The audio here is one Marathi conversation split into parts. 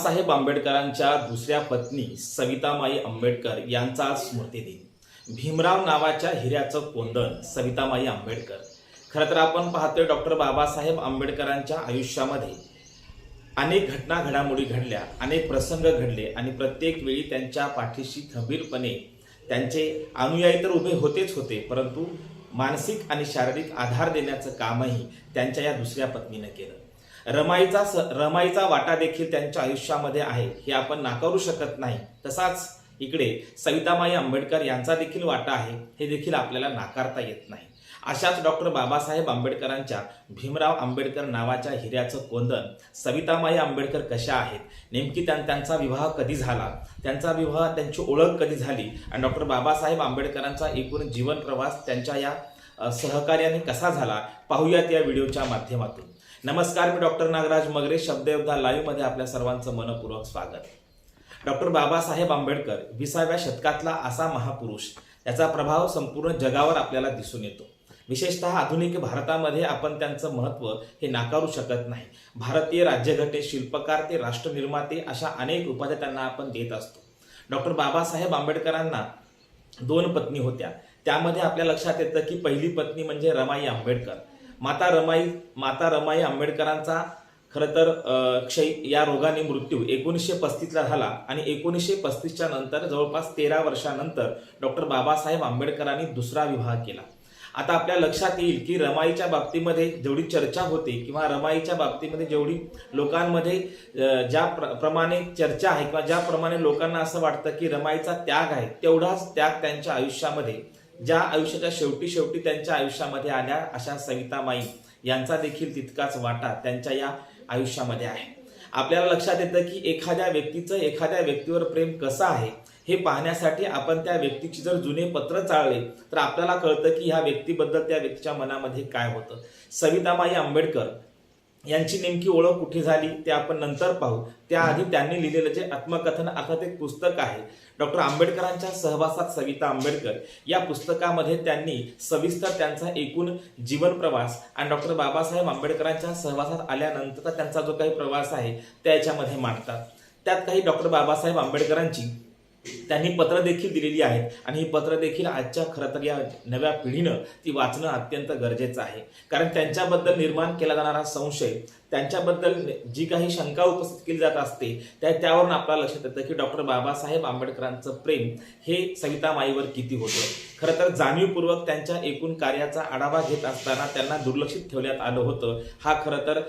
बाबासाहेब आंबेडकरांच्या दुसऱ्या पत्नी सवितामाई आंबेडकर यांचा आज स्मृतिदिन भीमराव नावाच्या हिऱ्याचं कोंदण सवितामाई आंबेडकर. खरं तर आपण पाहतोय डॉक्टर बाबासाहेब आंबेडकरांच्या आयुष्यामध्ये अनेक घटना घडामोडी घडल्या अनेक प्रसंग घडले आणि प्रत्येक वेळी त्यांच्या पाठीशी खंबीरपणे त्यांचे अनुयायी तर उभे होतेच होते परंतु मानसिक आणि शारीरिक आधार देण्याचं कामही त्यांच्या या दुसऱ्या पत्नीनं केलं. रमाईचा स रमाईचा वाटा देखील त्यांच्या आयुष्यामध्ये आहे. हे आपण नाकारू शकत नाही. तसाच इकडे सवितामाई आंबेडकर यांचा देखील वाटा आहे. हे देखील आपल्याला नाकारता येत नाही. अशाच डॉक्टर बाबासाहेब आंबेडकरांच्या भीमराव आंबेडकर नावाच्या हिऱ्याचं कोंदन सवितामाई आंबेडकर कशा आहेत? नेमकी त्यां त्यांचा विवाह कधी झाला? त्यांचा विवाह त्यांची ओळख कधी झाली? आणि डॉक्टर बाबासाहेब आंबेडकरांचा एकूण जीवन प्रवास त्यांच्या या सहकार्याने कसा झाला? पाहूयात या व्हिडिओच्या माध्यमातून. नमस्कार मी डॉक्टर नागराज मगरे शब्दयोद्धा लाईव्हमध्ये आपल्या सर्वांचं मनपूर्वक स्वागत. डॉक्टर बाबासाहेब आंबेडकर विसाव्या शतकातला असा महापुरुष याचा प्रभाव संपूर्ण जगावर आपल्याला दिसून येतो. विशेषतः आधुनिक भारतामध्ये आपण त्यांचं महत्त्व हे नाकारू शकत नाही. भारतीय राज्यघटे शिल्पकार ते राष्ट्रनिर्माते अशा अनेक उपाध्या त्यांना आपण देत असतो. डॉक्टर बाबासाहेब आंबेडकरांना दोन पत्नी होत्या. त्यामध्ये आपल्या लक्षात येतं की पहिली पत्नी म्हणजे रमाई आंबेडकर. माता रमाई माता रमाई आंबेडकरांचा खरं तर क्षय या रोगाने मृत्यू एकोणीसशे पस्तीसला झाला आणि एकोणीसशे पस्तीसच्या नंतर जवळपास तेरा वर्षानंतर डॉक्टर बाबासाहेब आंबेडकरांनी दुसरा विवाह केला. आता आपल्या लक्षात येईल की रमाईच्या बाबतीमध्ये जेवढी चर्चा होते किंवा रमाईच्या बाबतीमध्ये जेवढी लोकांमध्ये ज्या प्र- प्रमाणे चर्चा आहे किंवा ज्याप्रमाणे लोकांना असं वाटतं की रमाईचा त्याग आहे तेवढाच त्याग त्यांच्या आयुष्यामध्ये ज्या आयुष्याच्या शेवटी शेवटी त्यांच्या आयुष्यामध्ये आल्या अशा सवितामाई यांचा देखील तितकाच वाटा त्यांच्या या आयुष्यामध्ये आहे. आपल्याला लक्षात येतं की एखाद्या व्यक्तीचं एखाद्या व्यक्तीवर प्रेम कसं आहे हे पाहण्यासाठी आपण त्या व्यक्तीची जर जुने पत्र चाळले तर आपल्याला कळतं की ह्या व्यक्तीबद्दल त्या व्यक्तीच्या मनामध्ये काय होतं. सवितामाई आंबेडकर यांची नेमकी ओळख कुठे झाली ते आपण नंतर पाहू. त्याआधी त्यांनी लिहिलेलं जे आत्मकथन अर्थात एक पुस्तक आहे. डॉक्टर आंबेडकरांच्या सहवासात सविता आंबेडकर. या पुस्तकामध्ये त्यांनी सविस्तर त्यांचा एकूण जीवन प्रवास आणि डॉक्टर बाबासाहेब आंबेडकरांच्या सहवासात आल्यानंतरचा त्यांचा जो काही प्रवास आहे त्या याच्यामध्ये मांडतात. त्यात काही डॉक्टर बाबासाहेब आंबेडकरांची त्यांनी पत्र देखील दिलेली आहेत. आणि ही पत्र देखील आजच्या खरं तर या नव्या पिढीनं ती वाचणं अत्यंत गरजेचं आहे. कारण त्यांच्याबद्दल निर्माण केला जाणारा संशय त्यांच्याबद्दल जी काही शंका उपस्थित केली जात असते त्या त्यावरून आपल्याला लक्षात येतं की डॉक्टर बाबासाहेब आंबेडकरांचं प्रेम हे सवितामाईवर किती होतं. खरं तर जाणीवपूर्वक त्यांच्या एकूण कार्याचा आढावा घेत असताना त्यांना दुर्लक्षित ठेवण्यात आलं होतं. हा खरं तर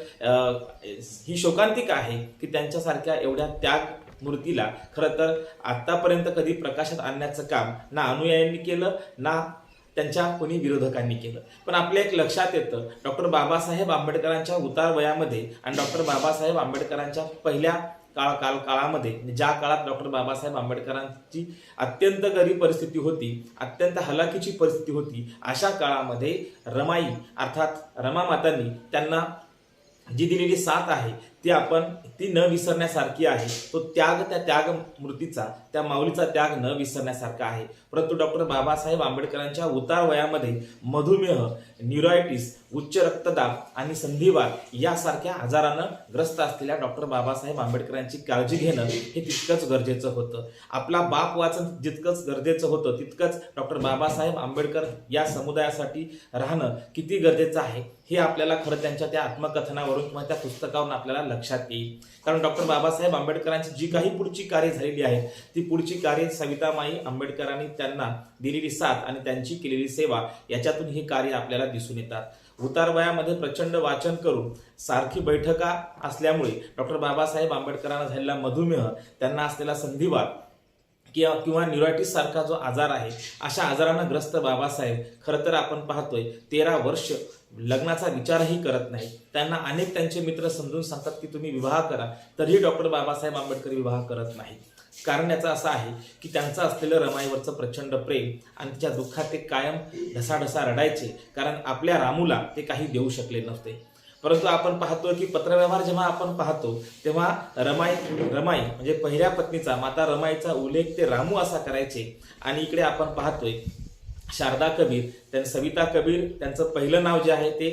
ही शोकांतिक आहे की त्यांच्यासारख्या एवढ्या त्याग मूर्तीला. खरं तर आतापर्यंत कधी प्रकाशात आणण्याचं काम ना अनुयायांनी केलं ना त्यांच्या कोणी विरोधकांनी केलं. पण आपल्या एक लक्षात येतं डॉक्टर बाबासाहेब आंबेडकरांच्या उतार वयामध्ये आणि डॉक्टर बाबासाहेब आंबेडकरांच्या पहिल्या काळ काल काळामध्ये ज्या काळात डॉक्टर बाबासाहेब आंबेडकरांची अत्यंत गरीब परिस्थिती होती अत्यंत हलाखीची परिस्थिती होती अशा काळामध्ये रमाई अर्थात रमा मातांनी त्यांना जी दिलेली साथ आहे ती आपण ती न विसरण्यासारखी आहे. तो त्याग त्या त्याग मूर्तीचा त्या माऊलीचा त्याग न विसरण्यासारखा आहे. परंतु डॉक्टर बाबासाहेब आंबेडकरांच्या उतार वयामध्ये मधुमेह न्युरायटिस उच्च रक्तदाब आणि संधिवात यासारख्या आजारानं ग्रस्त असलेल्या डॉक्टर बाबासाहेब आंबेडकरांची काळजी घेणं हे तितकंच गरजेचं होतं. आपला बाप वाचन जितकंच गरजेचं होतं तितकंच डॉक्टर बाबासाहेब आंबेडकर या समुदायासाठी राहणं किती गरजेचं आहे हे आपल्याला खरं त्यांच्या त्या आत्मकथनावरून किंवा त्या पुस्तकावरून आपल्याला लक्षात येईल. कारण डॉक्टर बाबासाहेब आंबेडकरांची जी काही पुढची कार्य झालेली आहे ती पुढची कार्य सवितामाई आंबेडकरांनी त्यांना दिलेली साथ आणि त्यांची केलेली सेवा याच्यातून ही कार्य आपल्याला दिसून येतात. उतारवयामध्ये प्रचंड वाचन करून सारखी बैठका असल्यामुळे डॉक्टर बाबासाहेब आंबेडकरांना झालेला मधुमेह त्यांना असलेला संधिवात किंवा किंवा न्युरायटिस सारखा जो आजार आहे अशा आजारानं ग्रस्त बाबासाहेब. खरं तर आपण पाहतोय तेरा वर्ष लग्नाचा विचारही करत नाही त्यांना अनेक त्यांचे मित्र समजून सांगतात की तुम्ही विवाह करा तरीही डॉक्टर बाबासाहेब आंबेडकर विवाह करत नाही कारण याचं असं आहे की त्यांचं असलेलं रमाईवरचं प्रचंड प्रेम आणि तिच्या दुःखात ते कायम ढसाढसा रडायचे कारण आपल्या रामूला ते काही देऊ शकले नव्हते. परंतु आपण पाहतो की पत्रव्यवहार जेव्हा आपण पाहतो तेव्हा रमाई रमाई म्हणजे पहिल्या पत्नीचा माता रमाईचा उल्लेख ते रामू असा करायचे. आणि इकडे आपण पाहतोय शारदा कबीर त्यां सविता कबीर त्यांचं पहिलं नाव जे आहे ते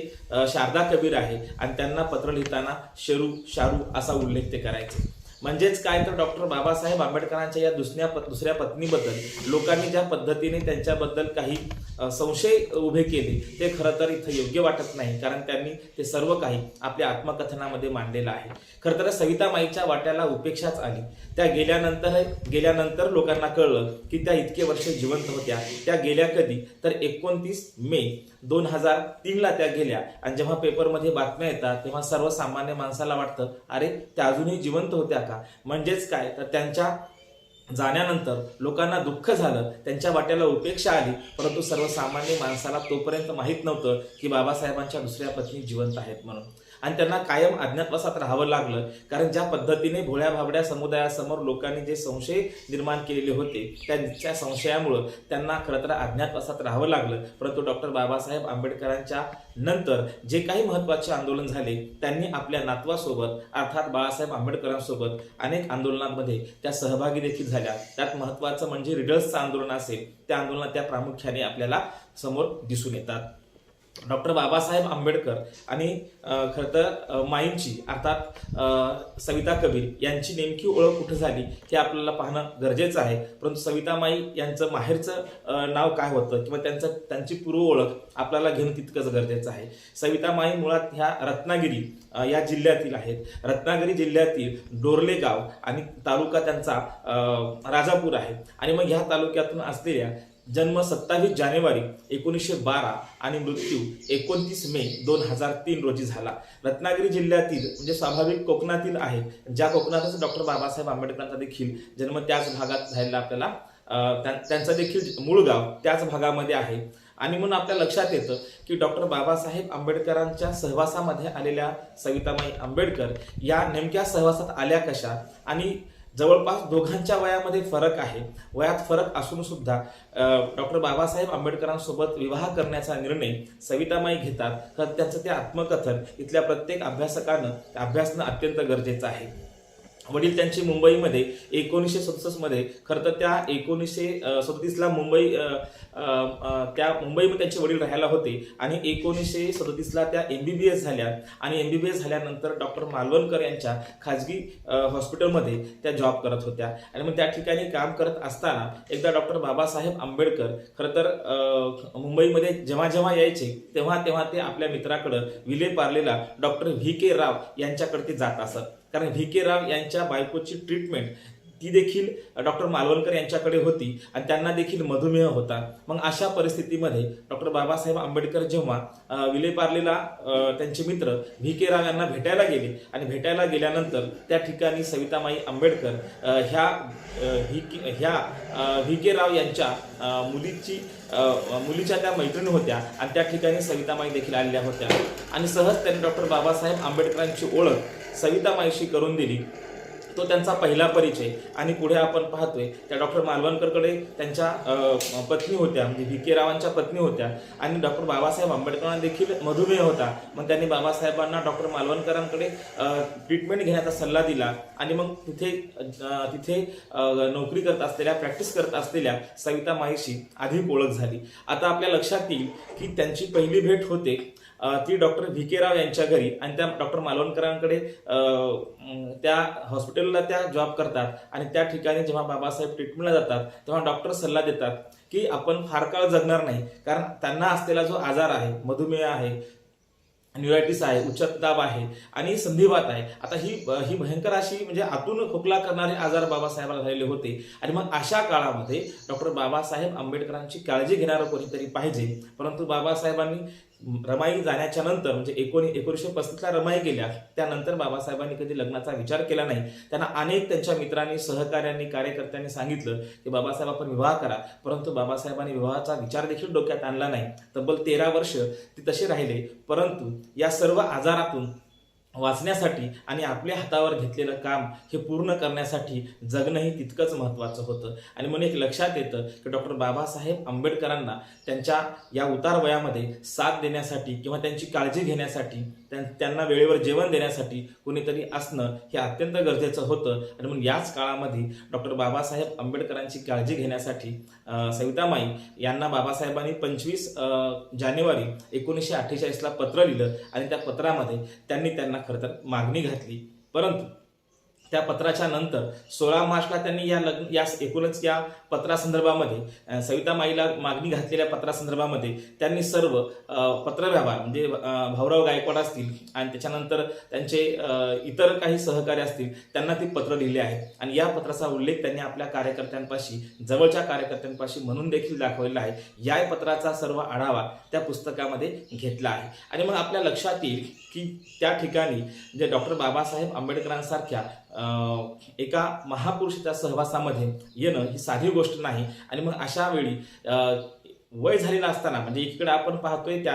शारदा कबीर आहे. आणि त्यांना पत्र लिहिताना शेरू शारू असा उल्लेख ते करायचे. म्हणजेच काय तर डॉक्टर बाबासाहेब आंबेडकरांच्या या दुसऱ्या प- दुसऱ्या पत्नीबद्दल लोकांनी ज्या पद्धतीने त्यांच्याबद्दल काही संशय उभे केले ते खरं तर इथं योग्य वाटत नाही. कारण त्यांनी ते सर्व काही आपल्या आत्मकथनामध्ये मांडलेलं आहे. खरं तर सविता माईच्या वाट्याला उपेक्षाच आली. त्या गेल्यानंतर गेल्यानंतर लोकांना कळलं की त्या इतके वर्ष जिवंत होत्या. त्या गेल्या कधी? तर एकोणतीस मे दोन हजार तीनला त्या गेल्या. आणि जेव्हा पेपरमध्ये बातम्या येतात तेव्हा सर्वसामान्य माणसाला वाटतं अरे त्या अजूनही जिवंत होत्या टाका म्हणजेच काय? तर त्यांच्या जाण्यानंतर लोकांना दुःख झालं त्यांच्या वाट्याला उपेक्षा आली परंतु सर्वसामान्य माणसाला तोपर्यंत माहीत नव्हतं की बाबासाहेबांच्या दुसऱ्या पत्नी जिवंत आहेत म्हणून. आणि त्यांना कायम अज्ञातवासात राहावं लागलं. कारण ज्या पद्धतीने भोळ्या भाबड्या समुदायासमोर लोकांनी जे संशय निर्माण केलेले होते त्यांच्या संशयामुळं त्यांना खरं तर अज्ञातवासात राहावं लागलं. परंतु डॉक्टर बाबासाहेब आंबेडकरांच्या नंतर जे काही महत्त्वाचे आंदोलन झाले त्यांनी आपल्या नातवासोबत अर्थात बाळासाहेब आंबेडकरांसोबत अनेक आंदोलनांमध्ये त्या सहभागी देखील झाल्या. त्यात महत्त्वाचं म्हणजे रिडल्सचं आंदोलन असेल त्या आंदोलनात त्या प्रामुख्याने आपल्याला समोर दिसून येतात. डॉक्टर बाबासाहेब आंबेडकर आणि खरं तर माईंची अर्थात सविता कबीर यांची नेमकी ओळख कुठं झाली हे आपल्याला पाहणं गरजेचं आहे. परंतु सविता माई यांचं माहेरचं नाव काय होतं किंवा त्यांचं त्यांची पूर्व ओळख आपल्याला घेणं तितकंच गरजेचं आहे. सविता माई मुळात ह्या रत्नागिरी या जिल्ह्यातील आहेत. रत्नागिरी जिल्ह्यातील डोरले गाव आणि तालुका त्यांचा राजापूर आहे. आणि मग ह्या तालुक्यातून असलेल्या जन्म सत्तावीस जानेवारी एकोणीसशे बारा आणि मृत्यू एकोणतीस मे दोन हजार तीन रोजी झाला. रत्नागिरी जिल्ह्यातील म्हणजे स्वाभाविक कोकणातील आहे ज्या कोकणातच डॉक्टर बाबासाहेब आंबेडकरांचा देखील जन्म त्याच भागात झालेला आपल्याला त्यांचा त्यांचं देखील मूळ गाव त्याच भागामध्ये आहे. आणि म्हणून आपल्या लक्षात येतं की डॉक्टर बाबासाहेब आंबेडकरांच्या सहवासामध्ये आलेल्या सविताबाई आंबेडकर या नेमक्या सहवासात आल्या कशा? आणि जवळपास दोघांच्या वयामध्ये फरक आहे. वयात फरक असून सुद्धा डॉक्टर बाबासाहेब आंबेडकरांसोबत विवाह करण्याचा निर्णय सवितामाई घेतात. तर त्याचं ते आत्मकथन इथल्या प्रत्येक अभ्यासकानं अभ्यासणं अत्यंत गरजेचं आहे. वडील त्यांचे मुंबईमध्ये एकोणीसशे सदुसष्टमध्ये खरं तर त्या एकोणीसशे सदतीसला मुंबई त्या मुंबईमध्ये त्यांचे वडील राहायला होते आणि एकोणीसशे सदतीसला त्या एम बी बी एस झाल्या. आणि एम बी बी एस झाल्यानंतर डॉक्टर मालवणकर यांच्या खाजगी हॉस्पिटलमध्ये त्या जॉब करत होत्या. आणि मग त्या ठिकाणी काम करत असताना एकदा डॉक्टर बाबासाहेब आंबेडकर खरं तर मुंबईमध्ये जेव्हा जेव्हा यायचे तेव्हा तेव्हा ते आपल्या मित्राकडं विले पार्लेला डॉक्टर व्ही के राव यांच्याकडे ते जात असत. कारण व्ही के राव यांच्या बायकोची ट्रीटमेंट ती देखील डॉक्टर मालवणकर यांच्याकडे होती आणि त्यांना देखील मधुमेह होता. मग अशा परिस्थितीमध्ये डॉक्टर बाबासाहेब आंबेडकर जेव्हा विलेपार्लेला त्यांचे मित्र व्ही के राव यांना भेटायला गेले आणि भेटायला गेल्यानंतर त्या ठिकाणी सवितामाई आंबेडकर ह्या अ, व्ही के ह्या व्ही के राव यांच्या मुलीची मुलीच्या त्या मैत्रिणी होत्या आणि त्या ठिकाणी सवितामाई देखील आलेल्या होत्या. आणि सहज त्यांनी डॉक्टर बाबासाहेब आंबेडकरांची ओळख सवितामाईशी करून दिली. तो त्यांचा पहिला परिचय आणि पुढे आपण पाहतोय. त्या डॉक्टर मालवणकरकडे त्यांच्या पत्नी होत्या म्हणजे व्ही. के. रावांच्या पत्नी होत्या. आणि डॉक्टर बाबासाहेब आंबेडकरांना देखील मधुमेह होता. मग त्यांनी बाबासाहेबांना डॉक्टर मालवणकरांकडे ट्रीटमेंट घेण्याचा सल्ला दिला. आणि मग तिथे तिथे नोकरी करत असलेल्या प्रॅक्टिस करत असलेल्या सविता माहीशी अधिक ओळख झाली. आता आपल्या लक्षात येईल की त्यांची पहिली भेट होते. ती डॉक्टर व्ही के राव यांच्या घरी आणि त्या डॉक्टर मालवणकरांकडे त्या हॉस्पिटलला त्या जॉब करतात आणि त्या ठिकाणी जेव्हा बाबासाहेब ट्रीटमेंटला जातात तेव्हा डॉक्टर सल्ला देतात की आपण फार काळ जगणार नाही कारण त्यांना असलेला जो आजार आहे मधुमेह आहे न्युरायटिस आहे उच्चदाब आहे आणि संधिवात आहे आता ही ही भयंकर अशी म्हणजे आतून खोकला करणारे आजार बाबासाहेबांना झालेले होते आणि मग अशा काळामध्ये डॉक्टर बाबासाहेब आंबेडकरांची काळजी घेणारं कोणीतरी पाहिजे परंतु बाबासाहेबांनी रमाई जाण्याच्या नंतर म्हणजे एकोणी एकोणीसशे पस्तीसला रमाई गेल्या त्यानंतर बाबासाहेबांनी कधी लग्नाचा विचार केला नाही. त्यांना अनेक त्यांच्या मित्रांनी सहकार्यांनी कार्यकर्त्यांनी सांगितलं की बाबासाहेब आपण विवाह करा. परंतु बाबासाहेबांनी विवाहाचा विचार देखील डोक्यात आणला नाही. तब्बल तेरा वर्ष ते तसे राहिले. परंतु या सर्व आजारातून वाचण्यासाठी आणि आपल्या हातावर घेतलेलं काम हे पूर्ण करण्यासाठी जगणंही तितकंच महत्त्वाचं होतं. आणि म्हणून एक लक्षात येतं की डॉक्टर बाबासाहेब आंबेडकरांना त्यांच्या या उतार वयामध्ये साथ देण्यासाठी किंवा त्यांची काळजी घेण्यासाठी त्यांना वेळेवर जेवण देण्यासाठी कोणीतरी असणं हे अत्यंत गरजेचं होतं. आणि म्हणून याच काळामध्ये डॉक्टर बाबासाहेब आंबेडकरांची काळजी घेण्यासाठी अं, सवितामाई यांना बाबासाहेबांनी पंचवीस जानेवारी एकोणीसशे अठ्ठेचाळीसला पत्र लिहिलं. आणि त्या पत्रामध्ये त्यांनी त्यांना खरं तर मागणी घातली. परंतु त्या पत्राच्या नंतर सोळा मार्चला त्यांनी या लग्न या एकूणच या पत्रासंदर्भामध्ये सविता माईला मागणी घातलेल्या पत्रासंदर्भामध्ये त्यांनी सर्व पत्रव्यवहार म्हणजे भाऊराव गायकवाड असतील आणि त्याच्यानंतर त्यांचे इतर काही सहकारी असतील त्यांना ते पत्र लिहिले आहे आणि या पत्राचा उल्लेख त्यांनी आपल्या कार्यकर्त्यांपाशी जवळच्या कार्यकर्त्यांपाशी म्हणून देखील दाखवलेला आहे. या पत्राचा सर्व आढावा त्या पुस्तकामध्ये घेतला आहे. आणि मग आपल्या लक्षात येईल की त्या ठिकाणी जे डॉक्टर बाबासाहेब आंबेडकरांसारख्या एका महापुरुषाच्या सहवासामध्ये येणं ही साधी गोष्ट नाही. आणि मग अशा वेळी वय झालेला असताना म्हणजे एकीकडे आपण पाहतोय त्या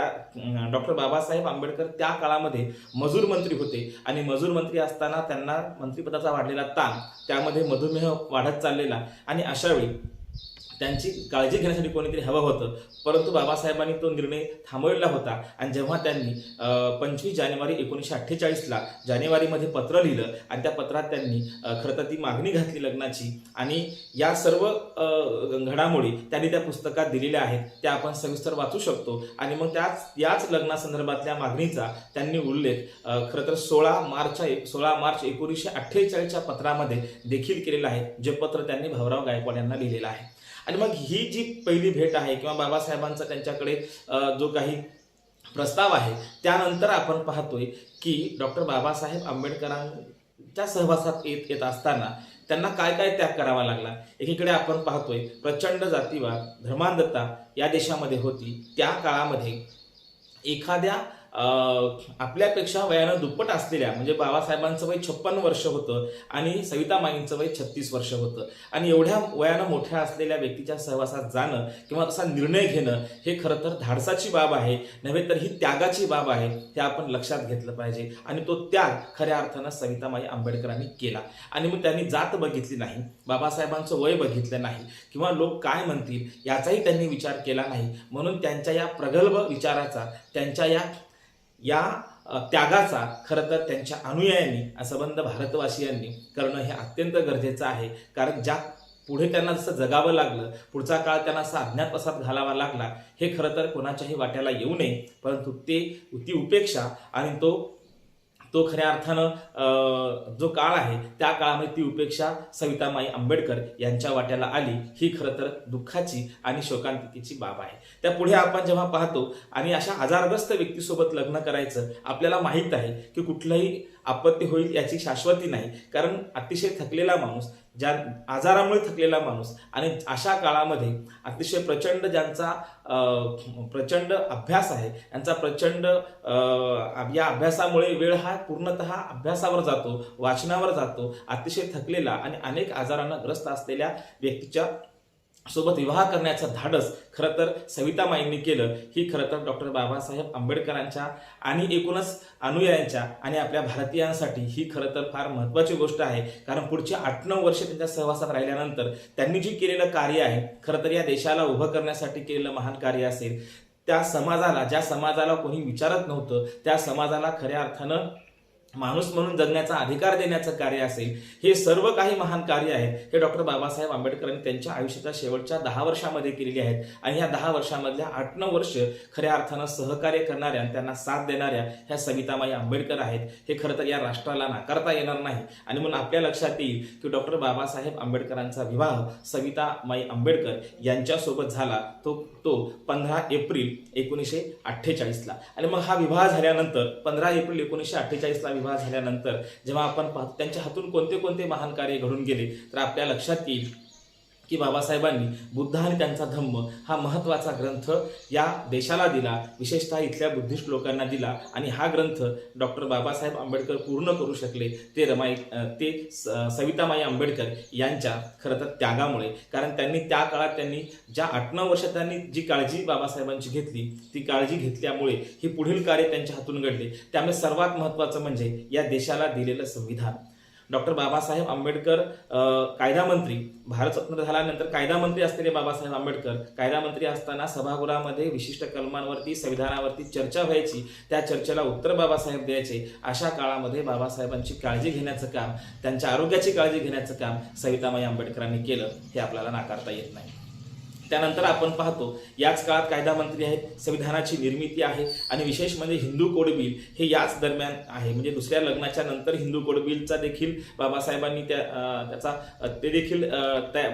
डॉक्टर बाबासाहेब आंबेडकर त्या काळामध्ये मजूर मंत्री होते. आणि मजूर मंत्री असताना त्यांना मंत्रिपदाचा वाढलेला ताण त्यामध्ये मधुमेह वाढत चाललेला. आणि अशावेळी त्यांची काळजी घेण्यासाठी कोणीतरी हवं होतं. परंतु बाबासाहेबांनी तो निर्णय थांबवलेला होता. आणि जेव्हा त्यांनी पंचवीस जानेवारी एकोणीसशे अठ्ठेचाळीसला जानेवारीमध्ये पत्र लिहिलं आणि त्या पत्रात त्यांनी खरं तर ती मागणी घातली लग्नाची. आणि या सर्व घडामोडी त्यांनी त्या पुस्तकात दिलेल्या आहेत. त्या आपण सविस्तर वाचू शकतो. आणि मग त्याच याच लग्नासंदर्भातल्या मागणीचा त्यांनी उल्लेख खरं तर सोळा मार्चच्या सोळा मार्च एकोणीसशे अठ्ठेचाळीसच्या पत्रामध्ये देखील केलेलं आहे. जे पत्र त्यांनी भाऊराव गायकवाड यांना लिहिलेलं आहे. आणि मग ही जी पहिली भेट आहे किंवा बाबासाहेबांचा त्यांच्याकडे जो काही प्रस्ताव आहे त्यानंतर आपण पाहतोय की डॉक्टर बाबासाहेब आंबेडकरांच्या सहवासात येत येत असताना त्यांना काय काय त्याग करावा लागला? एकीकडे आपण पाहतोय प्रचंड जातीवाद धर्मांधता या देशामध्ये होती. त्या काळामध्ये एखाद्या आपल्यापेक्षा वयानं दुप्पट असलेल्या म्हणजे बाबासाहेबांचं वय छप्पन वर्ष होतं आणि सविता माईंचं वय छत्तीस वर्ष होतं. आणि एवढ्या वयानं मोठ्या असलेल्या व्यक्तीच्या सहवासात जाणं किंवा तसा निर्णय घेणं हे खरं तर धाडसाची बाब आहे नव्हे तर ही त्यागाची बाब आहे हे आपण लक्षात घेतलं पाहिजे. आणि तो त्याग खऱ्या अर्थानं सवितामाई आंबेडकरांनी केला. आणि मग त्यांनी जात बघितली नाही बाबासाहेबांचं वय बघितलं नाही किंवा लोक काय म्हणतील याचाही त्यांनी विचार केला नाही. म्हणून त्यांच्या या प्रगल्भ विचाराचा त्यांच्या या या त्यागाचा खरं तर त्यांच्या अनुयायांनी असंबंध भारतवासियांनी करणं हे अत्यंत गरजेचं आहे. कारण ज्या पुढे त्यांना जसं जगावं लागलं पुढचा काळ त्यांना असा अज्ञातवासात घालावा लागला हे खरं तर कोणाच्याही वाट्याला येऊ नये. परंतु ते ती उपेक्षा आणि तो तो खऱ्या अर्थानं जो काळ आहे त्या काळामध्ये ती उपेक्षा सवितामाई आंबेडकर यांच्या वाट्याला आली. ही खरं तर दुःखाची आणि शोकांतिकेची बाब आहे. त्या पुढे आपण जेव्हा पाहतो आणि अशा आजारग्रस्त व्यक्तीसोबत लग्न करायचं आपल्याला माहीत आहे की कुठलंही आपत्ती होईल याची शाश्वती नाही. कारण अतिशय थकलेला माणूस ज्या आजारामुळे थकलेला माणूस आणि अशा काळामध्ये अतिशय प्रचंड ज्यांचा प्रचंड अभ्यास आहे यांचा प्रचंड या अभ्यासामुळे वेळ हा पूर्णतः अभ्यासावर जातो वाचनावर जातो अतिशय थकलेला आणि अनेक आजारांना ग्रस्त असलेल्या व्यक्तीच्या सोबत विवाह करण्याचं धाडस खरं तर सवितामाईंनी केलं. ही खरं तर डॉक्टर बाबासाहेब आंबेडकरांच्या आणि एकूणच अनुयायांच्या आणि आपल्या भारतीयांसाठी ही खरं तर फार महत्त्वाची गोष्ट आहे. कारण पुढची आठ नऊ वर्ष त्यांच्या सहवासात राहिल्यानंतर त्यांनी जे केलेलं कार्य आहे खरं तर या देशाला उभं करण्यासाठी केलेलं महान कार्य असेल. त्या समाजाला ज्या समाजाला कोणी विचारत नव्हतं त्या समाजाला खऱ्या अर्थानं माणूस म्हणून जगण्याचा अधिकार देण्याचं कार्य असेल हे सर्व काही महान कार्य आहे. हे डॉक्टर बाबासाहेब आंबेडकरांनी त्यांच्या आयुष्याच्या शेवटच्या दहा वर्षामध्ये केलेली आहेत आणि ह्या दहा वर्षामधल्या आठ नऊ वर्ष खऱ्या अर्थानं सहकार्य करणाऱ्या आणि त्यांना साथ देणाऱ्या ह्या सवितामाई आंबेडकर आहेत. हे खरं तर या राष्ट्राला नाकारता येणार नाही. आणि म्हणून आपल्या लक्षात येईल की डॉक्टर बाबासाहेब आंबेडकरांचा विवाह सवितामाई आंबेडकर यांच्यासोबत झाला. तो तो पंधरा एप्रिल एकोणीसशे अठ्ठेचाळीसला. आणि मग हा विवाह झाल्यानंतर पंधरा एप्रिल एकोणीसशे अठ्ठेचाळीसला विवाह झाल्यानंतर जेव्हा आपण पाहतो त्यांच्या हातून कोणते कोणते महान कार्य घडून गेले तर आपल्या लक्षात येईल की बाबासाहेबांनी बुद्ध आणि त्यांचा धम्म हा महत्त्वाचा ग्रंथ या देशाला दिला विशेषतः इथल्या बुद्धिस्ट लोकांना दिला आणि हा ग्रंथ डॉक्टर बाबासाहेब आंबेडकर पूर्ण करू शकले ते रमाई ते स- सवितामाई आंबेडकर यांच्या खरं तर त्यागामुळे. कारण त्यांनी त्या काळात त्यांनी ज्या आठ नऊ वर्षात त्यांनी जी काळजी बाबासाहेबांची घेतली ती काळजी घेतल्यामुळे ही पुढील कार्य त्यांच्या हातून घडले. त्यामुळे सर्वात महत्त्वाचं म्हणजे या देशाला दिलेलं संविधान. डॉक्टर बाबासाहेब आंबेडकर कायदा मंत्री. भारत स्वतंत्र झाल्यानंतर कायदा मंत्री असलेले बाबासाहेब आंबेडकर. कायदा मंत्री असताना सभागृहामध्ये विशिष्ट कलमांवरती संविधानावरती चर्चा व्हायची. त्या चर्चेला उत्तर बाबासाहेब द्यायचे. अशा काळामध्ये बाबासाहेबांची काळजी घेण्याचं काम त्यांच्या आरोग्याची काळजी घेण्याचं काम सवितामाई आंबेडकरांनी केलं. हे आपल्याला नाकारता येत नाही. त्यानंतर आपण पाहतो याच काळात कायदा मंत्री आहेत संविधानाची निर्मिती आहे आणि विशेष म्हणजे हिंदू कोड बिल हे याच दरम्यान आहे. म्हणजे दुसऱ्या लग्नाच्या नंतर हिंदू कोड बिलचा देखील बाबासाहेबांनी त्या त्याचा ते देखील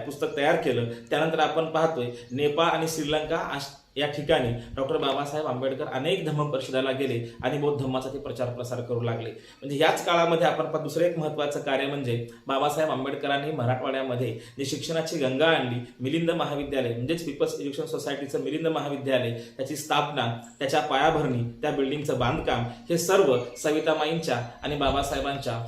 पुस्तक तयार केलं. त्यानंतर आपण पाहतोय नेपाळ आणि श्रीलंका आश- या ठिकाणी डॉक्टर बाबासाहेब आंबेडकर अनेक धम्म परिषदाला गेले आणि बौद्ध धम्माचा ते प्रचार प्रसार करू लागले. म्हणजे याच काळामध्ये आपण दुसरं एक महत्वाचं कार्य म्हणजे बाबासाहेब आंबेडकरांनी मराठवाड्यामध्ये जे शिक्षणाची गंगा आणली मिलिंद महाविद्यालय म्हणजेच पीपल्स एज्युकेशन सोसायटीचं मिलिंद महाविद्यालय त्याची स्थापना त्याच्या पायाभरणी त्या बिल्डिंगचं बांधकाम हे सर्व सवितामाईंच्या आणि बाबासाहेबांच्या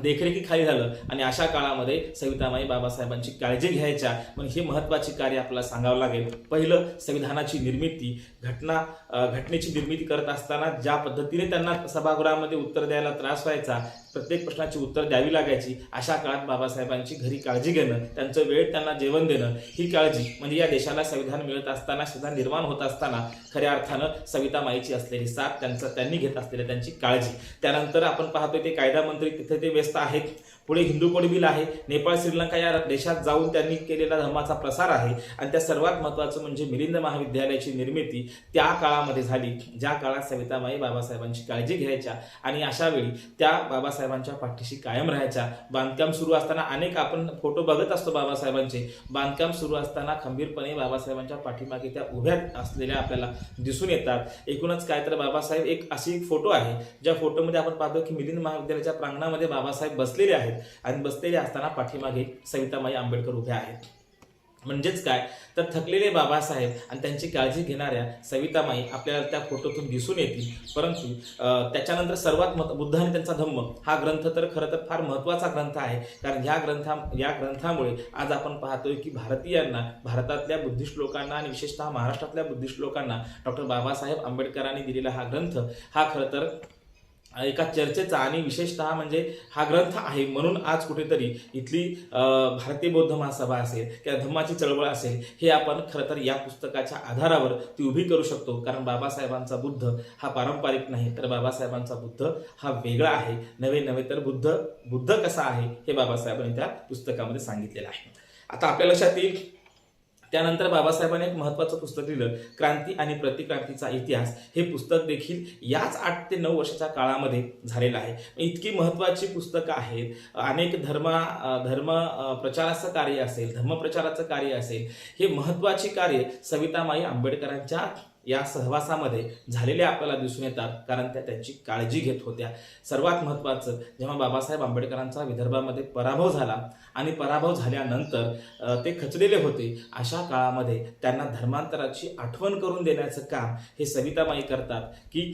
देखरेखीखाली झालं. आणि अशा काळामध्ये सवितामाई बाबासाहेबांची काळजी घ्यायच्या. पण हे महत्वाची कार्य आपल्याला सांगावं लागेल. पहिलं संविधानाची निर्मिती घटना घटनेची निर्मिती करत असताना ज्या पद्धतीने त्यांना सभागृहामध्ये उत्तर द्यायला त्रास व्हायचा प्रत्येक प्रश्नाची उत्तर द्यावी लागायची अशा काळात बाबासाहेबांची घरी काळजी घेणं त्यांचं वेळ त्यांना जेवण देणं ही काळजी म्हणजे या देशाला संविधान मिळत असताना संविधान निर्माण होत असताना खऱ्या अर्थानं सविता माईची असलेली साथ त्यांचं त्यांनी घेत असलेली त्यांची काळजी. त्यानंतर आपण पाहतोय ते कायदा मंत्री तिथे ते व्यस्त आहेत पुढे हिंदू कोड बिल आहे नेपाळ श्रीलंका या देशात जाऊन त्यांनी केलेला धर्माचा प्रसार आहे आणि त्या सर्वात महत्त्वाचं म्हणजे मिलिंद महाविद्यालयाची निर्मिती त्या काळामध्ये झाली ज्या काळात सविताबाई बाबासाहेबांची काळजी घ्यायच्या आणि अशा वेळी त्या बाबासाहेबांच्या पाठीशी कायम राहायच्या. बांधकाम सुरू असताना अनेक आपण फोटो बघत असतो बाबासाहेबांचे. बांधकाम सुरू असताना खंबीरपणे बाबासाहेबांच्या पाठीमागे त्या उभ्या असलेल्या आपल्याला दिसून येतात. एकूणच काय तर बाबासाहेब एक अशी एक फोटो आहे ज्या फोटोमध्ये आपण पाहतो की मिलिंद महाविद्यालयाच्या प्रांगणामध्ये बाबासाहेब बसलेले आहेत. आणि बसलेले असताना पाठीमागे सवितामाई आंबेडकर उभ्या आहेत. म्हणजेच काय? तर थकलेले बाबासाहेब आणि त्यांची काळजी घेणाऱ्या सवितामाई आपल्याला त्या फोटोतून दिसून येतील. परंतु त्याच्यानंतर सर्वात मत बुद्ध आणि त्यांचा धम्म. हा ग्रंथ तर खरं तर फार महत्त्वाचा ग्रंथ आहे. कारण ह्या ग्रंथा या ग्रंथामुळे आज आपण पाहतोय की भारतीयांना भारतातल्या बुद्धिस्ट लोकांना आणि विशेषतः महाराष्ट्रातल्या बुद्धिस्ट लोकांना डॉक्टर बाबासाहेब आंबेडकरांनी दिलेला हा ग्रंथ हा खरं तर एका चर्चेचा आणि विशेषतः म्हणजे हा ग्रंथ आहे. म्हणून आज कुठेतरी इथली भारतीय बौद्ध महासभा असेल किंवा धम्माची चळवळ असेल हे आपण खरं तर या पुस्तकाच्या आधारावर ती उभी करू शकतो. कारण बाबासाहेबांचा बुद्ध हा पारंपरिक नाही. तर बाबासाहेबांचा बुद्ध हा वेगळा आहे. नवे नवे तर बुद्ध बुद्ध कसा आहे हे बाबासाहेबांनी त्या पुस्तकामध्ये सांगितलेलं आहे. आता आपल्या लक्षात येईल त्यानंतर बाबासाहेबांनी एक महत्त्वाचं पुस्तक लिहिलं क्रांती आणि प्रतिक्रांतीचा इतिहास. हे पुस्तक देखील याच आठ ते नऊ वर्षाच्या काळामध्ये झालेलं आहे. इतकी महत्त्वाची पुस्तकं आहेत. अनेक धर्म धर्म प्रचाराचं कार्य असेल धर्मप्रचाराचं कार्य असेल हे महत्त्वाची कार्य सवितामाई आंबेडकरांच्या या सहवासामध्ये झालेले आपल्याला दिसून येतात कारण त्या त्यांची काळजी घेत होत्या. सर्वात महत्त्वाचं जेव्हा बाबासाहेब आंबेडकरांचा विदर्भामध्ये पराभव झाला आणि पराभव झाल्यानंतर ते खचलेले होते अशा काळामध्ये त्यांना धर्मांतराची आठवण करून देण्याचं काम हे सविताबाई करतात की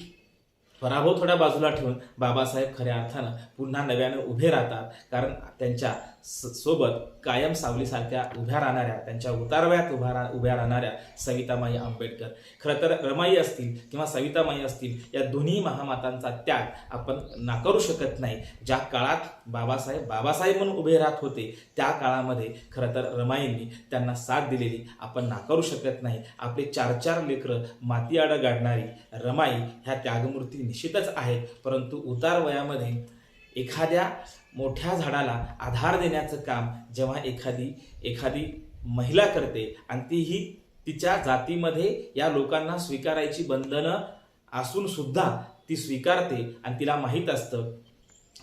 पराभव थोड्या बाजूला ठेवून बाबासाहेब खऱ्या अर्थानं पुन्हा नव्यानं उभे राहतात कारण त्यांच्या सोबत कायम सावलीसारख्या उभ्या राहणाऱ्या त्यांच्या उतारवयात उभ्या रा उभ्या राहणाऱ्या सवितामाई आंबेडकर. खरं तर रमाई असतील किंवा सवितामाई असतील या दोन्ही महामातांचा त्याग आपण नाकारू शकत नाही. ज्या काळात बाबासाहेब बाबासाहेब म्हणून उभे राहत होते त्या काळामध्ये खरं तर रमाईंनी त्यांना साथ दिलेली आपण नाकारू शकत नाही. आपले चार चार लेकरं मातीआड गाडणारी रमाई ह्या त्यागमूर्ती निश्चितच आहेत परंतु उतार वयामध्ये एखाद्या मोठ्या झाडाला आधार देण्याचं काम जेव्हा एखादी एखादी महिला करते आणि तीही तिच्या जातीमध्ये या लोकांना स्वीकारायची बंधनं असून सुद्धा ती स्वीकारते आणि तिला माहीत असतं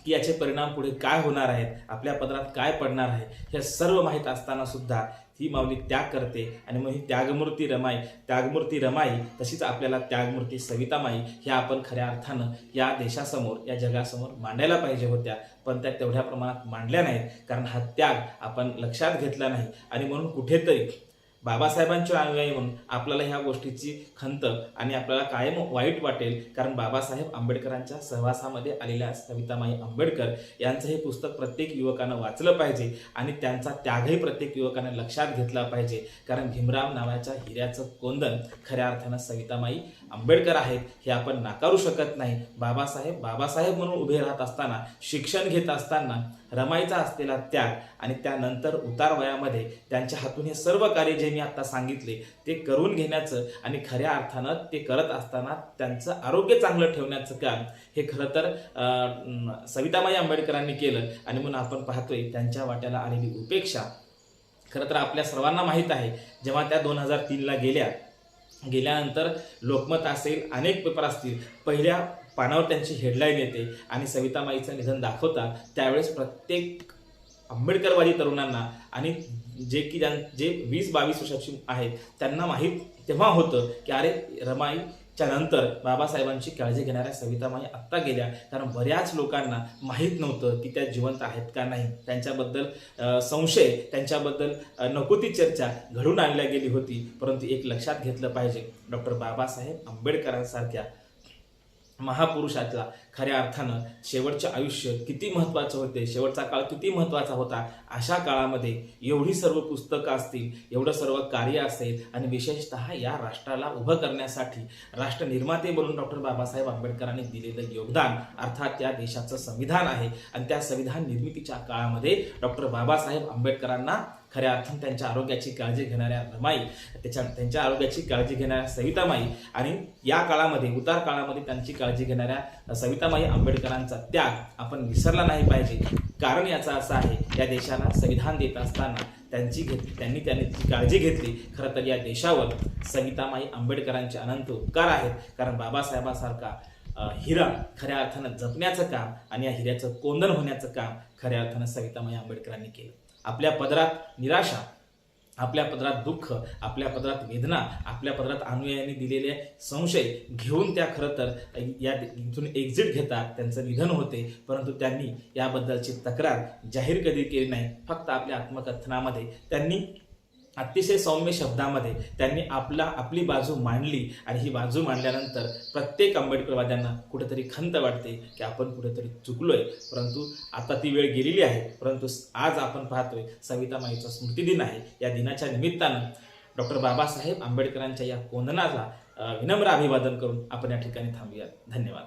की याचे परिणाम पुढे काय होणार आहेत आपल्या पदरात काय पडणार आहे हे सर्व माहीत असताना सुद्धा ती माऊली त्याग करते आणि मग ही त्यागमूर्ती रमाई त्यागमूर्ती रमाई तशीच आपल्याला त्यागमूर्ती सवितामाई ह्या आपण खऱ्या अर्थानं या देशासमोर या जगासमोर मांडायला पाहिजे होत्या. पण त्या तेवढ्या प्रमाणात मांडल्या नाहीत. कारण हा त्याग आपण लक्षात घेतला नाही. आणि म्हणून कुठेतरी बाबासाहेबांच्या अनुयायी म्हणून आपल्याला ह्या गोष्टीची खंत आणि आपल्याला कायम वाईट वाटेल. कारण बाबासाहेब आंबेडकरांच्या सहवासामध्ये आलेल्या सवितामाई आंबेडकर यांचं हे पुस्तक प्रत्येक युवकानं वाचलं पाहिजे आणि त्यांचा त्यागही प्रत्येक युवकानं लक्षात घेतला पाहिजे. कारण भीमराव नावाच्या हिऱ्याचं कोंदन खऱ्या अर्थानं सवितामाई आंबेडकर आहेत हे आपण नाकारू शकत नाही. बाबासाहेब बाबासाहेब म्हणून उभे राहत असताना शिक्षण घेत असताना रमाईचा असलेला त्याग आणि त्यानंतर उतार वयामध्ये त्यांच्या हातून हे सर्व कार्य जे मी आत्ता सांगितले ते करून घेण्याचं आणि खऱ्या अर्थानं ते करत असताना त्यांचं आरोग्य चांगलं ठेवण्याचं काम हे खरं तर सविताबाई आंबेडकरांनी केलं. आणि म्हणून आपण पाहतोय त्यांच्या वाट्याला आलेली उपेक्षा खरं तर आपल्या सर्वांना माहीत आहे. जेव्हा त्या दोन हजार तीनला गेल्या गेल्यानंतर लोकमत असेल अनेक पेपर असतील पहिल्या पानावर त्यांची हेडलाईन येते आणि सवितामाईचं निधन दाखवतात त्यावेळेस प्रत्येक आंबेडकरवादी तरुणांना आणि जे की ज्यां जे वीस बावीस वर्षाची आहेत त्यांना माहीत तेव्हा होतं की अरे रमाई च्या नंतर बाबासाहेबांची काळजी घेणाऱ्या सवितामाई आत्ता गेल्या. कारण बऱ्याच लोकांना माहीत नव्हतं की त्या जिवंत आहेत का नाही. त्यांच्याबद्दल संशय त्यांच्याबद्दल नको ती चर्चा घडून आणल्या गेली होती. परंतु एक लक्षात घेतलं पाहिजे. डॉक्टर बाबासाहेब आंबेडकरांसारख्या महापुरुषाचा खऱ्या अर्थानं शेवटचे आयुष्य किती महत्त्वाचं होते शेवटचा काळ किती महत्त्वाचा होता अशा काळामध्ये एवढी सर्व पुस्तकं असतील एवढं सर्व कार्य असेल आणि विशेषतः या राष्ट्राला उभं करण्यासाठी राष्ट्र निर्माते म्हणून डॉक्टर बाबासाहेब आंबेडकरांनी दिलेलं योगदान अर्थात त्या देशाचं संविधान आहे. आणि त्या संविधान निर्मितीच्या काळामध्ये डॉक्टर बाबासाहेब आंबेडकरांना खऱ्या अर्थान त्यांच्या आरोग्याची काळजी घेणाऱ्या रमाई त्याच्या त्यांच्या आरोग्याची काळजी घेणाऱ्या सवितामाई आणि या काळामध्ये उतार काळामध्ये त्यांची काळजी घेणाऱ्या सवितामाई आंबेडकरांचा त्याग आपण विसरला नाही पाहिजे. कारण याचा असं आहे या देशाला संविधान देत असताना त्यांची घेत त्यांनी त्यांनी काळजी घेतली खरं तर या देशावर सवितामाई आंबेडकरांचे अनंत उपकार आहेत. कारण बाबासाहेबासारखा हिरा खऱ्या अर्थानं जपण्याचं काम आणि या हिऱ्याचं कोंदण होण्याचं काम खऱ्या अर्थानं सवितामाई आंबेडकरांनी केलं. आपल्या पदरात निराशा आपल्या पदरात दुःख आपल्या पदरात वेदना आपल्या पदरात अनुयायांनी दिलेले संशय घेऊन त्या खरं तर या इथून एक्झिट घेतात त्यांचं निधन होते. परंतु त्यांनी याबद्दलची तक्रार जाहीर कधी केली नाही. फक्त आपल्या आत्मकथनामध्ये त्यांनी अतिशय सौम्य शब्दामध्ये त्यांनी आपला आपली बाजू मांडली आणि ही बाजू मांडल्यानंतर प्रत्येक आंबेडकरवाद्यांना कुठेतरी खंत वाटते की आपण कुठेतरी चुकलोय. परंतु आता ती वेळ गेलेली आहे. परंतु आज आपण पाहतोय सविता माईचा स्मृतिदिन आहे. या दिनाच्या निमित्तानं डॉक्टर बाबासाहेब आंबेडकरांच्या या कोंदनाला विनम्र अभिवादन करून आपण या ठिकाणी थांबूयात. धन्यवाद.